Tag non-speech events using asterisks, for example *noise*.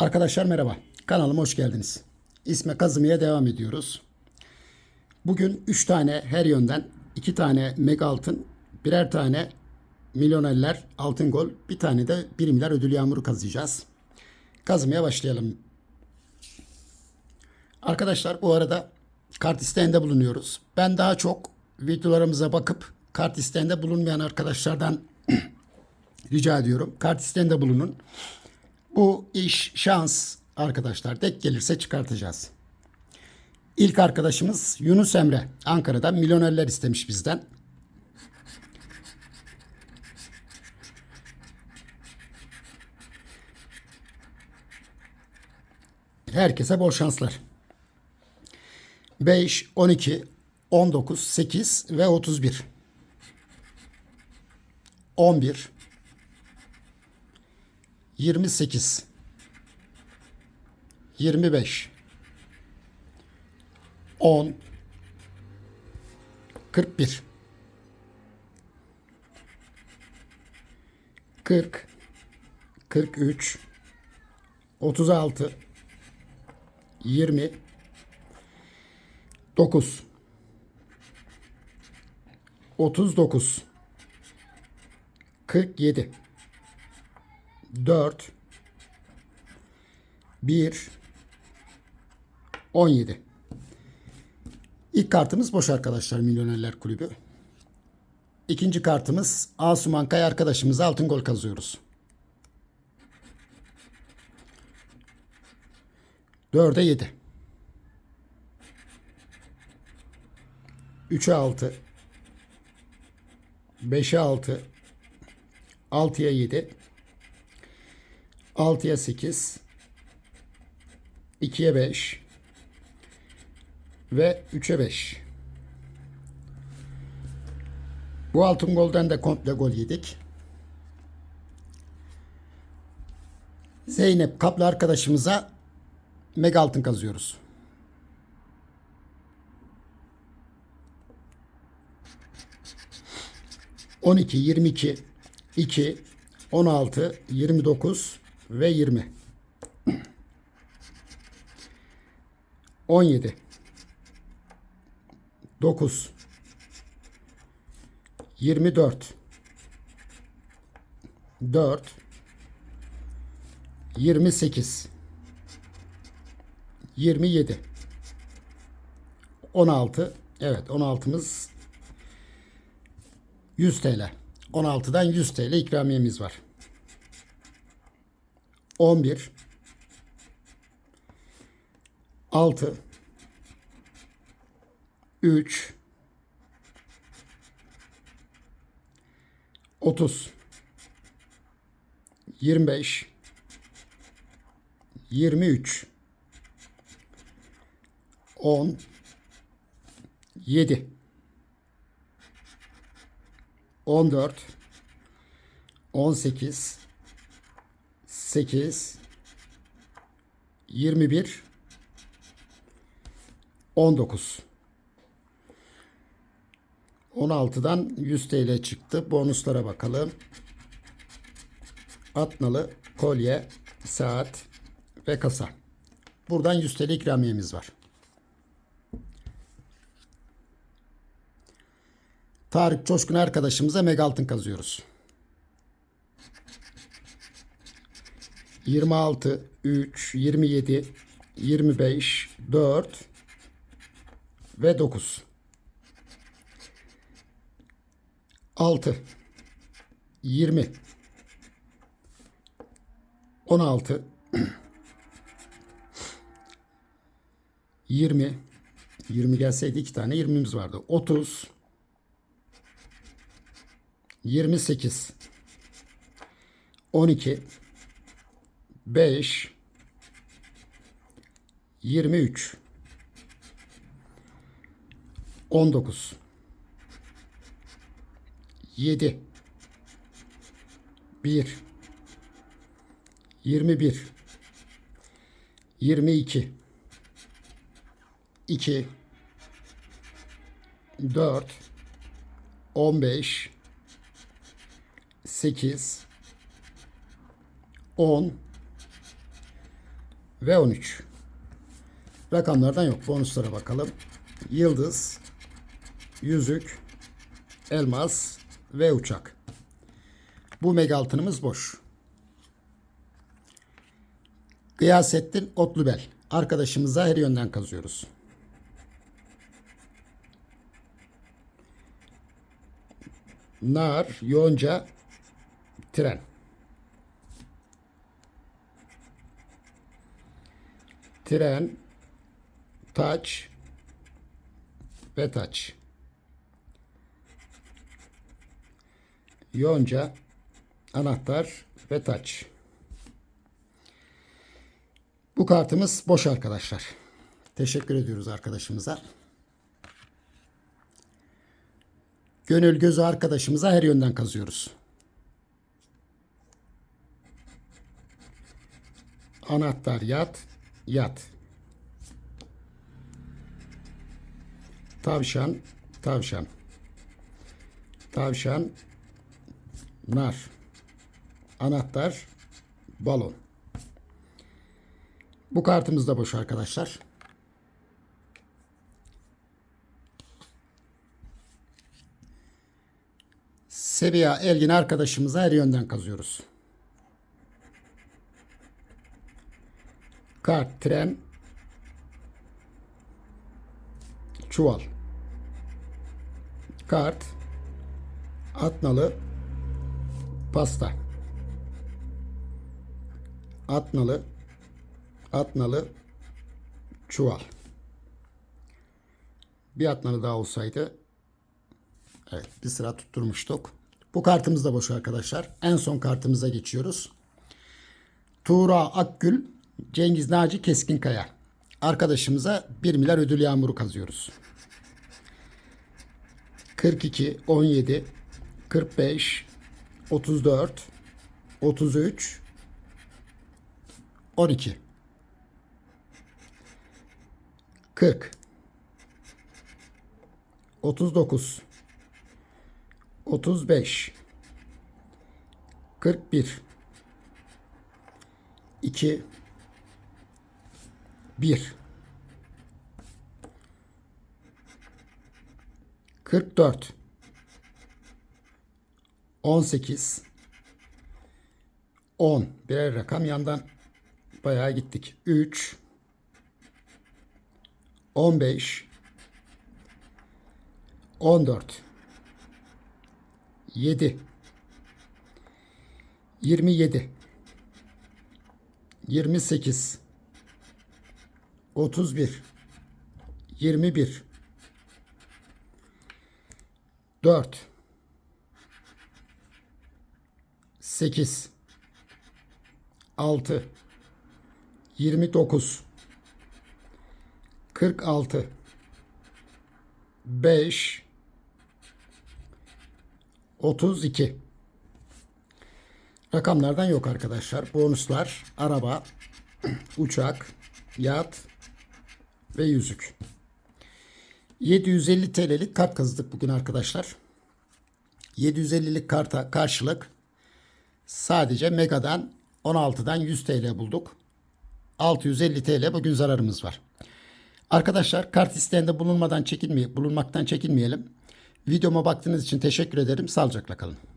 Arkadaşlar merhaba. Kanalıma hoş geldiniz. İsme kazımaya devam ediyoruz. Bugün 3 tane her yönden 2 tane mega altın, birer tane milyonerler altın gol, bir tane de 1 milyar ödül yağmuru kazıyacağız. Kazımaya başlayalım. Arkadaşlar bu arada kart isteğinde bulunuyoruz. Ben daha çok videolarımıza bakıp kart isteğinde bulunmayan arkadaşlardan *clears throat* rica ediyorum. Kart isteğinde bulunun. Bu iş şans arkadaşlar. Dek gelirse çıkartacağız. İlk arkadaşımız Yunus Emre. Ankara'dan milyonerler istemiş bizden. Herkese bol şanslar. 5, 12, 19, 8 ve 31. 11, 28 25 10 41 40 43 36 20 9 39 47 4 1 17 İlk kartımız boş arkadaşlar Milyonerler Kulübü. İkinci kartımız Asuman Kaya arkadaşımıza altın gol kazıyoruz. 4'e 7 3'e 6 5'e 6 6'ya 7 6'ya 8 2'ye 5 ve 3'e 5. Bu altın golden de komple gol yedik. Zeynep Kaplı arkadaşımıza mega altın kazıyoruz. On iki, yirmi iki, iki, on altı, yirmi dokuz ve yirmi. On yedi. Dokuz. Yirmi dört. Dört. Yirmi sekiz. Yirmi yedi. On altı. Evet on altımız 100 TL. 16'dan 100 TL ikramiyemiz var. 11 6 3 30 25 23 10 7 14 18 8 21 19 16'dan 100 TL çıktı. Bonuslara bakalım. Atnalı, kolye, saat ve kasa. Buradan 100 TL ikramiyemiz var. Tarık Coşkun arkadaşımıza mega altın kazıyoruz. 26, 3, 27, 25, 4 ve 9. 6 20 16 20 20 gelseydi iki tane 20'miz vardı. 30 28 12 5 23 19 7 1 21 22 2 4 15 8 10 ve 13. Rakamlardan yok. Bonuslara bakalım. Yıldız, yüzük, elmas ve uçak. Bu mega altınımız boş. Gıyasettin Otlubel. Arkadaşımıza her yönden kazıyoruz. Nar, yonca, tren. Tren, taç ve taç. Yonca, anahtar ve taç. Bu kartımız boş arkadaşlar. Teşekkür ediyoruz arkadaşımıza. Gönül gözü arkadaşımıza her yönden kazıyoruz. Anahtar yat, yat. Tavşan, tavşan. Tavşan, nar. Anahtar, balon. Bu kartımız da boş arkadaşlar. Seviye Elgin arkadaşımıza her yönden kazıyoruz. Kart, tren, çuval. Kart, atnalı, pasta. Atnalı, atnalı, çuval. Bir atnalı daha olsaydı Evet bir sıra tutturmuştuk. Bu kartımız da boş arkadaşlar. En son kartımıza geçiyoruz. Tuğra Akgül, Cengiz Naci Keskinkaya. Arkadaşımıza 1 milyar ödül yağmuru kazıyoruz. 42, 17, 45, 34, 33, 12, 40, 39, 35 41 2 1 44 18 10 birer rakam yandan bayağı gittik. 3 15 14 7 27 28 31 21 4 8 6 29 46 5 32 Rakamlardan yok arkadaşlar. Bonuslar, araba, *clears throat* uçak, yat ve yüzük. 750 TL'lik kart kazıdık bugün arkadaşlar. 750'lik karta karşılık sadece Mega'dan 16'dan 100 TL bulduk. 650 TL bugün zararımız var. Arkadaşlar kart isteğinde bulunmadan çekinmeye, bulunmaktan çekinmeyelim. Videoma baktığınız için teşekkür ederim. Sağlıcakla kalın.